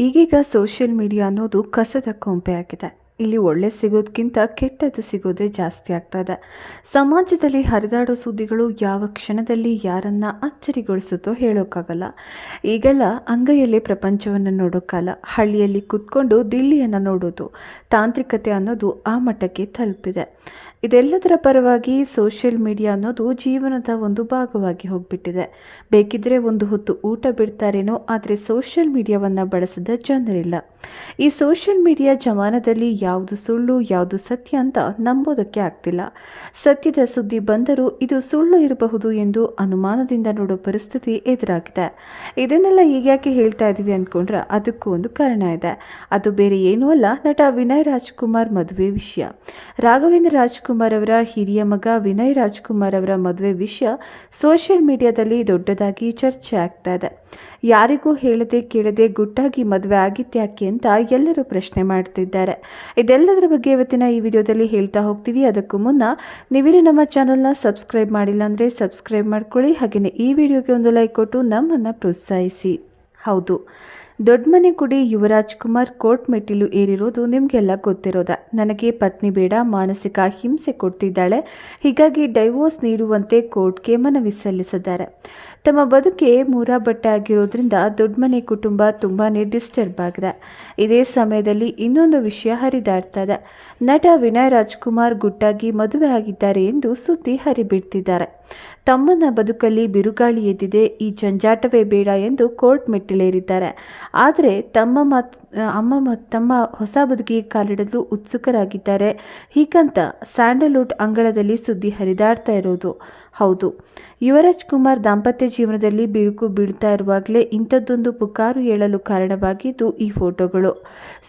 ಈಗೀಗ social media ಅನ್ನೋದು ಕಸದ ಕೊಂಪೆ ಆಗಿದೆ. ಇಲ್ಲಿ ಒಳ್ಳೆ ಸಿಗೋದಕ್ಕಿಂತ ಕೆಟ್ಟದ್ದು ಸಿಗೋದೇ ಜಾಸ್ತಿ ಆಗ್ತಾ ಇದೆ ಸಮಾಜದಲ್ಲಿ ಹರಿದಾಡೋ ಸುದ್ದಿಗಳು ಯಾವ ಕ್ಷಣದಲ್ಲಿ ಯಾರನ್ನ ಅಚ್ಚರಿಗೊಳಿಸುತ್ತೋ ಹೇಳೋಕ್ಕಾಗಲ್ಲ. ಈಗೆಲ್ಲ ಅಂಗೈಯಲ್ಲಿ ಪ್ರಪಂಚವನ್ನು ನೋಡೋ ಹಳ್ಳಿಯಲ್ಲಿ ಕುತ್ಕೊಂಡು ದಿಲ್ಲಿಯನ್ನು ನೋಡೋದು, ತಾಂತ್ರಿಕತೆ ಅನ್ನೋದು ಆ ಮಟ್ಟಕ್ಕೆ ತಲುಪಿದೆ. ಇದೆಲ್ಲದರ ಪರವಾಗಿ ಸೋಷಿಯಲ್ ಮೀಡಿಯಾ ಅನ್ನೋದು ಜೀವನದ ಒಂದು ಭಾಗವಾಗಿ ಹೋಗ್ಬಿಟ್ಟಿದೆ. ಬೇಕಿದ್ರೆ ಒಂದು ಹೊತ್ತು ಊಟ ಬಿಡ್ತಾರೇನೋ ಆದರೆ ಸೋಷಿಯಲ್ ಮೀಡಿಯಾವನ್ನು ಬಳಸಿದ ಜನರಿಲ್ಲ. ಈ ಸೋಷಿಯಲ್ ಮೀಡಿಯಾ ಜಮಾನದಲ್ಲಿ ಯಾವುದು ಸುಳ್ಳು, ಯಾವುದು ಸತ್ಯ ಅಂತ ನಂಬೋದಕ್ಕೆ ಆಗ್ತಿಲ್ಲ. ಸತ್ಯದ ಸುದ್ದಿ ಬಂದರೂ ಇದು ಸುಳ್ಳು ಇರಬಹುದು ಎಂದು ಅನುಮಾನದಿಂದ ನೋಡೋ ಪರಿಸ್ಥಿತಿ ಎದುರಾಗಿದೆ. ಇದನ್ನೆಲ್ಲ ಈಗ ಯಾಕೆ ಹೇಳ್ತಾ ಇದ್ದೀವಿ ಅಂದ್ಕೊಂಡ್ರೆ ಅದಕ್ಕೂ ಒಂದು ಕಾರಣ ಇದೆ. ಅದು ಬೇರೆ ಏನೂ ಅಲ್ಲ, ನಟ ವಿನಯ್ ರಾಜ್ಕುಮಾರ್ ಮದುವೆ ವಿಷಯ. ರಾಘವೇಂದ್ರ ರಾಜ್ಕುಮಾರ್ ಅವರ ಹಿರಿಯ ಮಗ ವಿನಯ್ ರಾಜ್ಕುಮಾರ್ ಅವರ ಮದುವೆ ವಿಷಯ ಸೋಷಿಯಲ್ ಮೀಡಿಯಾದಲ್ಲಿ ದೊಡ್ಡದಾಗಿ ಚರ್ಚೆ ಆಗ್ತಾ ಇದೆ. ಯಾರಿಗೂ ಹೇಳದೆ ಕೇಳದೆ ಗುಟ್ಟಾಗಿ ಮದುವೆ ಆಗಿತ್ಯಾಕೆ ಅಂತ ಎಲ್ಲರೂ ಪ್ರಶ್ನೆ ಮಾಡ್ತಿದ್ದಾರೆ. ಇದೆಲ್ಲದರ ಬಗ್ಗೆ ಇವತ್ತಿನ ಈ ವಿಡಿಯೋದಲ್ಲಿ ಹೇಳ್ತಾ ಹೋಗ್ತೀವಿ. ಅದಕ್ಕೂ ಮುನ್ನ ನೀವೇನು ನಮ್ಮ ಚಾನಲ್ನ ಸಬ್ಸ್ಕ್ರೈಬ್ ಮಾಡಿಲ್ಲ ಅಂದರೆ ಸಬ್ಸ್ಕ್ರೈಬ್ ಮಾಡ್ಕೊಳ್ಳಿ. ಹಾಗೆಯೇ ಈ ವಿಡಿಯೋಗೆ ಒಂದು ಲೈಕ್ ಕೊಟ್ಟು ನಮ್ಮನ್ನು ಪ್ರೋತ್ಸಾಹಿಸಿ. ಹೌದು. ದೊಡ್ಡಮನೆ ಕುಡಿ ಯುವರಾಜ್ ಕುಮಾರ್ ಕೋರ್ಟ್ ಮೆಟ್ಟಿಲು ಏರಿರೋದು ನಿಮಗೆಲ್ಲ ಗೊತ್ತಿರೋದ. ನನಗೆ ಪತ್ನಿ ಬೇಡ, ಮಾನಸಿಕ ಹಿಂಸೆ ಕೊಡ್ತಿದ್ದಾಳೆ. ಹೀಗಾಗಿ ಡೈವೋರ್ಸ್ ನೀಡುವಂತೆ ಕೋರ್ಟ್ಗೆ ಮನವಿ ಸಲ್ಲಿಸಿದ್ದಾರೆ. ತಮ್ಮ ಬದುಕೆ ಮೂರಾಬಟ್ಟೆ ಆಗಿರೋದ್ರಿಂದ ದೊಡ್ಡಮನೆ ಕುಟುಂಬ ತುಂಬಾ ಡಿಸ್ಟರ್ಬ್ ಆಗಿದೆ. ಇದೇ ಸಮಯದಲ್ಲಿ ಇನ್ನೊಂದು ವಿಷಯ ಹರಿದಾಡ್ತಾ ಇದೆ. ನಟ ವಿನಯ್ ರಾಜ್ಕುಮಾರ್ ಗುಟ್ಟಾಗಿ ಮದುವೆ ಆಗಿದ್ದಾರೆ ಎಂದು ಸುದ್ದಿ ಹರಿಬಿಡ್ತಿದ್ದಾರೆ. ತಮ್ಮನ ಬದುಕಲ್ಲಿ ಬಿರುಗಾಳಿ ಎದ್ದಿದೆ, ಈ ಜಂಜಾಟವೇ ಬೇಡ ಎಂದು ಕೋರ್ಟ್ ಮೆಟ್ಟಿಲೇರಿದ್ದಾರೆ. ಆದರೆ ತಮ್ಮ ಮಾತು, ಅಮ್ಮ ಮತ್ತು ತಮ್ಮ ಹೊಸ ಬದುಕಿಗೆ ಕಾಲಿಡಲು ಉತ್ಸುಕರಾಗಿದ್ದಾರೆ. ಹೀಗಂತ ಸ್ಯಾಂಡಲ್ವುಡ್ ಅಂಗಳದಲ್ಲಿ ಸುದ್ದಿ ಹರಿದಾಡ್ತಾ ಇರೋದು. ಹೌದು. ಯುವರಾಜ್ ಕುಮಾರ್ ದಾಂಪತ್ಯ ಜೀವನದಲ್ಲಿ ಬಿರುಕು ಬೀಳ್ತಾ ಇರುವಾಗಲೇ ಇಂಥದ್ದೊಂದು ಪುಕಾರು ಹೇಳಲು ಕಾರಣವಾಗಿದ್ದು ಈ ಫೋಟೋಗಳು.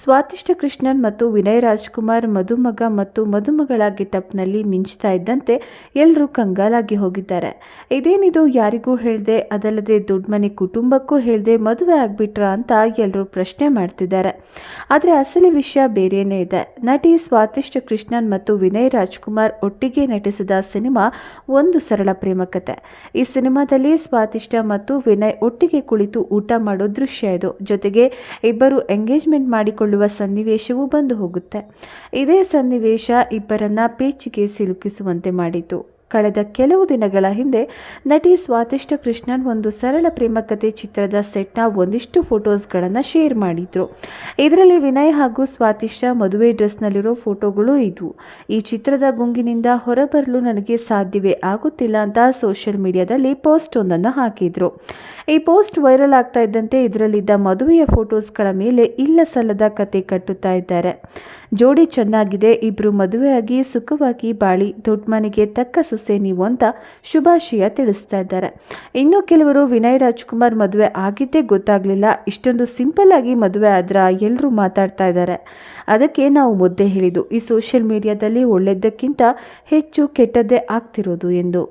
ಸ್ವಾತಿಷ್ಠ ಕೃಷ್ಣನ್ ಮತ್ತು ವಿನಯ್ ರಾಜ್ಕುಮಾರ್ ಮದುಮಗ ಮತ್ತು ಮದುಮಗಳ ಗೆಟಪ್ನಲ್ಲಿ ಮಿಂಚ್ತಾ ಇದ್ದಂತೆ ಎಲ್ಲರೂ ಕಂಗಾಲಾಗಿ ಹೋಗಿದ್ದಾರೆ. ಇದೇನಿದು ಯಾರಿಗೂ ಹೇಳಿದೆ, ಅದಲ್ಲದೆ ದೊಡ್ಡ ಮನೆ ಕುಟುಂಬಕ್ಕೂ ಹೇಳಿದೆ ಮದುವೆ ಆಗ್ಬಿಟ್ರಾ ಅಂತ ಎಲ್ಲರೂ ಪ್ರಶ್ನೆ ಮಾಡ್ತಿದ್ದಾರೆ. ಆದರೆ ಅಸಲಿ ವಿಷಯ ಬೇರೆಯೇ ಇದೆ. ನಟಿ ಸ್ವಾತಿಷ್ಠ ಕೃಷ್ಣನ್ ಮತ್ತು ವಿನಯ್ ರಾಜ್ಕುಮಾರ್ ಒಟ್ಟಿಗೆ ನಟಿಸಿದ ಸಿನಿಮಾ ಒಂದು ಸರಳ ಪ್ರೇಮ ಕಥೆ ಈ ಸಿನಿಮಾದಲ್ಲಿ ಸ್ವಾತಿಷ್ಠ ಮತ್ತು ವಿನಯ್ ಒಟ್ಟಿಗೆ ಕುಳಿತು ಊಟ ಮಾಡೋ ದೃಶ್ಯ ಇದು. ಜೊತೆಗೆ ಇಬ್ಬರು ಎಂಗೇಜ್ಮೆಂಟ್ ಮಾಡಿಕೊಳ್ಳುವ ಸನ್ನಿವೇಶವೂ ಬಂದು ಹೋಗುತ್ತೆ. ಇದೇ ಸನ್ನಿವೇಶ ಇಬ್ಬರನ್ನ ಪೇಚಿಗೆ ಸಿಲುಕಿಸುವಂತೆ ಮಾಡಿತು. ಕಳೆದ ಕೆಲವು ದಿನಗಳ ಹಿಂದೆ ನಟಿ ಸ್ವಾತಿಷ್ಠ ಕೃಷ್ಣನ್ ಒಂದು ಸರಳ ಪ್ರೇಮಕತೆ ಚಿತ್ರದ ಸೆಟ್ನ ಒಂದಿಷ್ಟು ಫೋಟೋಸ್ಗಳನ್ನು ಶೇರ್ ಮಾಡಿದ್ರು. ಇದರಲ್ಲಿ ವಿನಯ್ ಹಾಗೂ ಸ್ವಾತಿಷ್ಠ ಮದುವೆ ಡ್ರೆಸ್ನಲ್ಲಿರೋ ಫೋಟೋಗಳು ಇದ್ವು. ಈ ಚಿತ್ರದ ಗುಂಗಿನಿಂದ ಹೊರಬರಲು ನನಗೆ ಸಾಧ್ಯವೇ ಆಗುತ್ತಿಲ್ಲ ಅಂತ ಸೋಷಿಯಲ್ ಮೀಡಿಯಾದಲ್ಲಿ ಪೋಸ್ಟ್ ಒಂದನ್ನು ಹಾಕಿದ್ರು. ಈ ಪೋಸ್ಟ್ ವೈರಲ್ ಆಗ್ತಾ ಇದ್ದಂತೆ ಇದರಲ್ಲಿದ್ದ ಮದುವೆಯ ಫೋಟೋಸ್ಗಳ ಮೇಲೆ ಇಲ್ಲ ಸಲ್ಲದ ಕತೆ ಕಟ್ಟುತ್ತಾ ಇದ್ದಾರೆ. ಜೋಡಿ ಚೆನ್ನಾಗಿದೆ, ಇಬ್ರು ಮದುವೆಯಾಗಿ ಸುಖವಾಗಿ ಬಾಳಿ ದೊಡ್ಡ ಮನೆಗೆ ತಕ್ಕ ಸೊಸೆ ನೀವು ಅಂತ ಶುಭಾಶಯ ತಿಳಿಸ್ತಾ ಇದ್ದಾರೆ. ಇನ್ನು ಕೆಲವರು ವಿನಯ್ ರಾಜ್ಕುಮಾರ್ ಮದುವೆ ಆಗಿದ್ದೇ ಗೊತ್ತಾಗಲಿಲ್ಲ. ಇಷ್ಟೊಂದು ಸಿಂಪಲ್ ಆಗಿ ಮದುವೆ ಆದ್ರ ಎಲ್ಲರೂ ಮಾತಾಡ್ತಾ ಇದ್ದಾರೆ. ಅದಕ್ಕೆ ನಾವು ಮುದ್ದೆ ಹೇಳಿದ್ದು, ಈ ಸೋಷಿಯಲ್ ಮೀಡಿಯಾದಲ್ಲಿ ಒಳ್ಳೆದಕ್ಕಿಂತ ಹೆಚ್ಚು ಕೆಟ್ಟದ್ದೇ ಆಗ್ತಿರೋದು ಎಂದು.